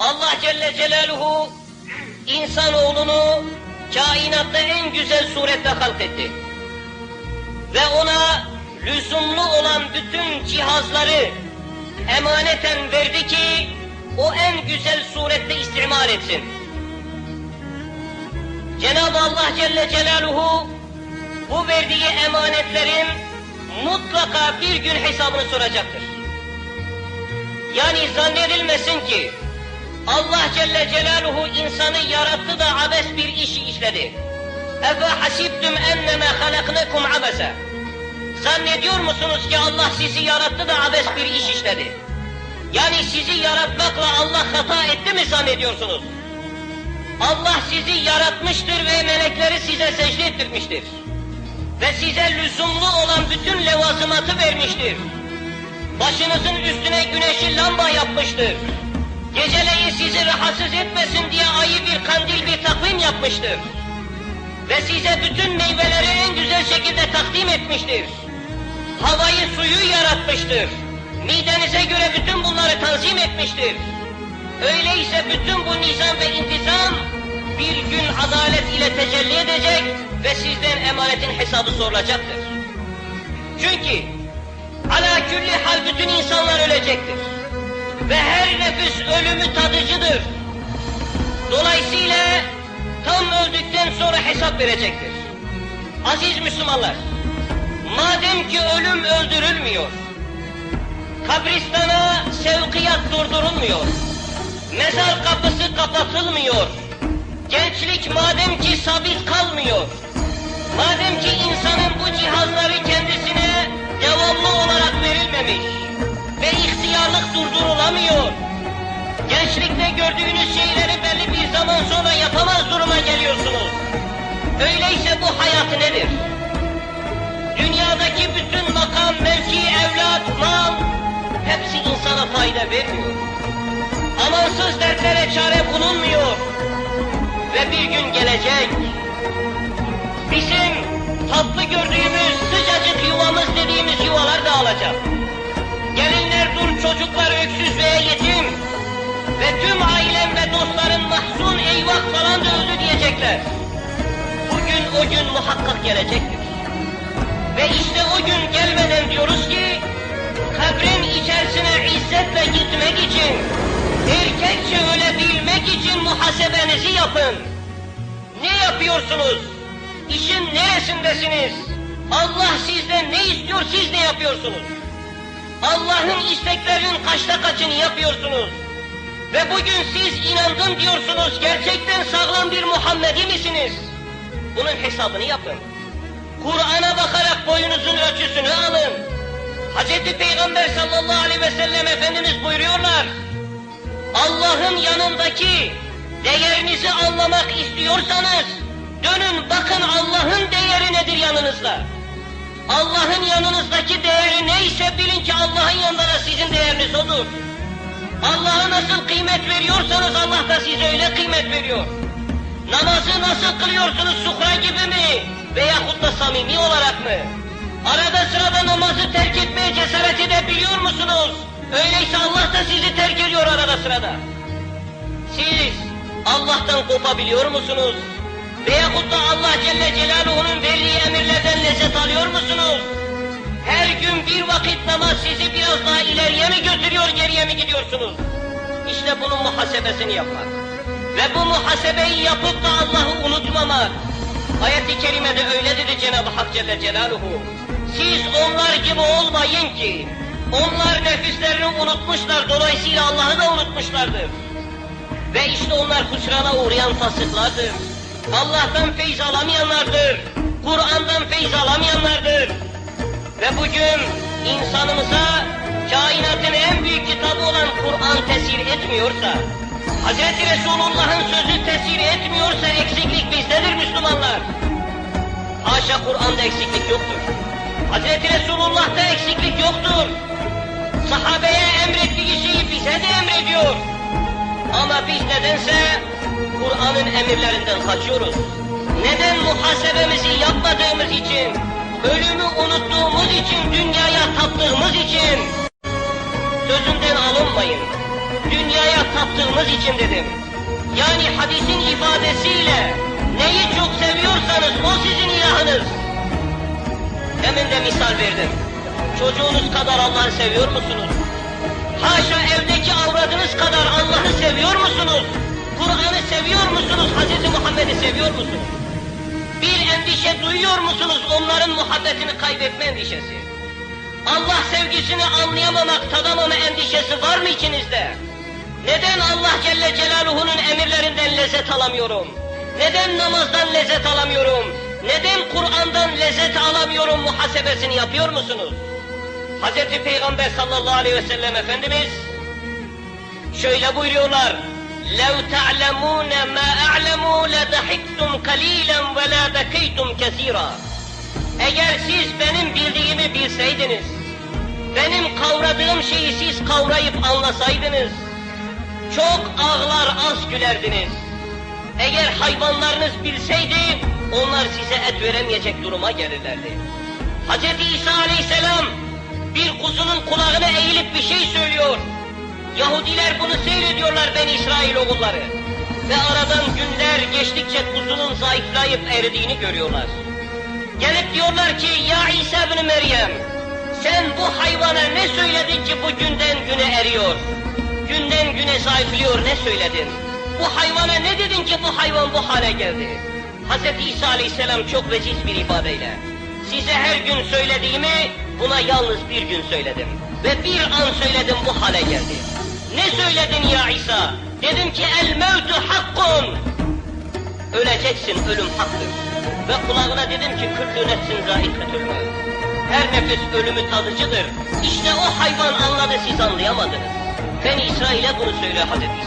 Allah Celle Celaluhu insanoğlunu kainatta en güzel surette halketti. Ve ona lüzumlu olan bütün cihazları emaneten verdi ki o en güzel surette istimal etsin. Cenab-ı Allah Celle Celaluhu bu verdiği emanetlerin mutlaka bir gün hesabını soracaktır. Yani zannedilmesin ki Allah Celle Celaluhu insanı yarattı da abes bir işi işledi. Efe hasibtum enneme halaknekum abese. Zannediyor musunuz ki Allah sizi yarattı da abes bir iş işledi? Yani sizi yaratmakla Allah hata etti mi zannediyorsunuz? Allah sizi yaratmıştır ve melekleri size secde ettirmiştir. Ve size lüzumlu olan bütün levazımatı vermiştir. Başınızın üstüne güneşi lamba yapmıştır. Geceleyin sizi rahatsız etmesin diye ayı bir kandil bir takvim yapmıştır. Ve size bütün meyveleri en güzel şekilde takdim etmiştir. Havayı suyu yaratmıştır. Midenize göre bütün bunları tanzim etmiştir. Öyleyse bütün bu nizam ve intizam bir gün adalet ile tecelli edecek ve sizden emanetin hesabı sorulacaktır. Çünkü ala külli hal bütün insanlar ölecektir. Ve her nefis ölümü tadıcıdır. Dolayısıyla tam öldükten sonra hesap verecektir. Aziz Müslümanlar, madem ki ölüm öldürülmüyor, kabristana sevkiyat durdurulmuyor, mezar kapısı kapatılmıyor, gençlik madem ki sabit kalmıyor, madem ki insanın bu cihazları kendisine devamlı olarak verilmemiş ve ihtiyarlık durdurulamıyor, gençlikte gördüğünüz şeyleri belli bir zaman sonra yapamaz duruma geliyorsunuz. Öyleyse bu hayat nedir? Dünyadaki bütün makam, mevki, evlat, mal hepsi insana fayda vermiyor. Amansız dertlere çare bulunmuyor. Ve bir gün gelecek. Bizim tatlı gördüğümüz sıcacık yuvamız dediğimiz yuvalar dağılacak. Öldü diyecekler. Bugün o gün muhakkak gelecektir. Ve işte o gün gelmeden diyoruz ki, kabrin içerisine izzetle gitmek için, erkekçe ölebilmek için muhasebenizi yapın. Ne yapıyorsunuz? İşin neresindesiniz? Allah sizden ne istiyor, siz ne yapıyorsunuz? Allah'ın isteklerinin kaçta kaçını yapıyorsunuz? Ve bugün siz inandım diyorsunuz, gerçekten sağlam bir Muhammedi misiniz? Bunun hesabını yapın. Kur'an'a bakarak boyunuzun ölçüsünü alın. Hz. Peygamber sallallahu aleyhi ve sellem Efendimiz buyuruyorlar. Allah'ın yanındaki değerinizi anlamak istiyorsanız dönün bakın Allah'ın değeri nedir yanınızda. Allah'ın yanınızdaki değeri neyse bilin ki Allah'ın yanında da sizin değeriniz odur. Allah'a nasıl kıymet veriyorsanız Allah da size öyle kıymet veriyor. Namazı nasıl kılıyorsunuz sukra gibi mi? Veyahut da samimi olarak mı? Arada sırada namazı terk etmeye cesaret edebiliyor musunuz? Öyleyse Allah da sizi terk ediyor arada sırada. Siz Allah'tan kopabiliyor musunuz? Veyahut da Allah Celle Celaluhu'nun verdiği emirlerden lezzet alıyor musunuz? Her gün bir vakit namaz sizi biraz daha geriye mi gidiyorsunuz? İşte bunun muhasebesini yapmak. Ve bu muhasebeyi yapıp da Allah'ı unutmamak. Ayet-i Kerime'de öyle dedi Cenab-ı Hak Celle Celaluhu. Siz onlar gibi olmayın ki, onlar nefislerini unutmuşlar, dolayısıyla Allah'ı da unutmuşlardır. Ve işte onlar husrana uğrayan fasıklardır. Allah'tan feyz alamayanlardır. Kur'an'dan feyz alamayanlardır. Ve bugün insanımıza kainatın en büyük kitabı olan Kur'an tesir etmiyorsa, Hz. Resulullah'ın sözü tesir etmiyorsa eksiklik bizdedir Müslümanlar. Haşa Kur'an'da eksiklik yoktur. Hz. Resulullah'ta eksiklik yoktur. Sahabeye emrettiği şeyi bize de emrediyor. Ama biz nedense Kur'an'ın emirlerinden kaçıyoruz. Neden muhasebemizi yapmadığımız için, ölümü unuttuğumuz için, dünyaya taptığımız için sözünden alınmayın. dünyaya taptığımız için dedim. Yani hadisin ifadesiyle neyi çok seviyorsanız o sizin ilahınız. Demin de misal verdim. Çocuğunuz kadar Allah'ı seviyor musunuz? Haşa evdeki avradınız kadar Allah'ı seviyor musunuz? Kur'an'ı seviyor musunuz? Hz. Muhammed'i seviyor musunuz? Bir endişe duyuyor musunuz onların muhabbetini kaybetme endişesi? Allah sevgisini anlayamamak, tadamama endişesi var mı içinizde? Neden Allah Celle Celaluhu'nun emirlerinden lezzet alamıyorum? Neden namazdan lezzet alamıyorum? Neden Kur'an'dan lezzet alamıyorum muhasebesini yapıyor musunuz? Hz. Peygamber sallallahu aleyhi ve sellem Efendimiz şöyle buyuruyorlar. لَوْ تَعْلَمُونَ مَا أَعْلَمُ لَدَحِكْتُمْ قَلِيلًا وَلَا بَكَيْتُمْ كَثِيرًا eğer siz benim bildiğimi bilseydiniz, benim kavradığım şeyi siz kavrayıp anlasaydınız, çok ağlar az gülerdiniz. Eğer hayvanlarınız bilseydi, onlar size et veremeyecek duruma gelirlerdi. Hz. İsa aleyhisselam bir kuzunun kulağına eğilip bir şey söylüyor. Yahudiler bunu seyrediyorlar ben İsrail oğulları. Ve aradan günler geçtikçe kuzunun zayıflayıp eridiğini görüyorlar. Diyorlar ki ya İsa bin Meryem sen bu hayvana ne söyledin ki bu günden güne eriyor? Günden güne zayıflıyor ne söyledin? Bu hayvana ne dedin ki bu hayvan bu hale geldi? Hz. İsa aleyhisselam çok veciz bir ifadeyle. Size her gün söylediğimi buna yalnız bir gün söyledim. Ve bir an söyledim bu hale geldi. Ne söyledin ya İsa? Dedim ki el mevtu hakkun. Öleceksin, ölüm haktır. Ve kulağına dedim ki nefsin zâiketül mevt. Her nefes ölümü tadıcıdır. İşte o hayvan anladı, siz anlayamadınız. Ben İsrail'e bunu söylüyor Hazreti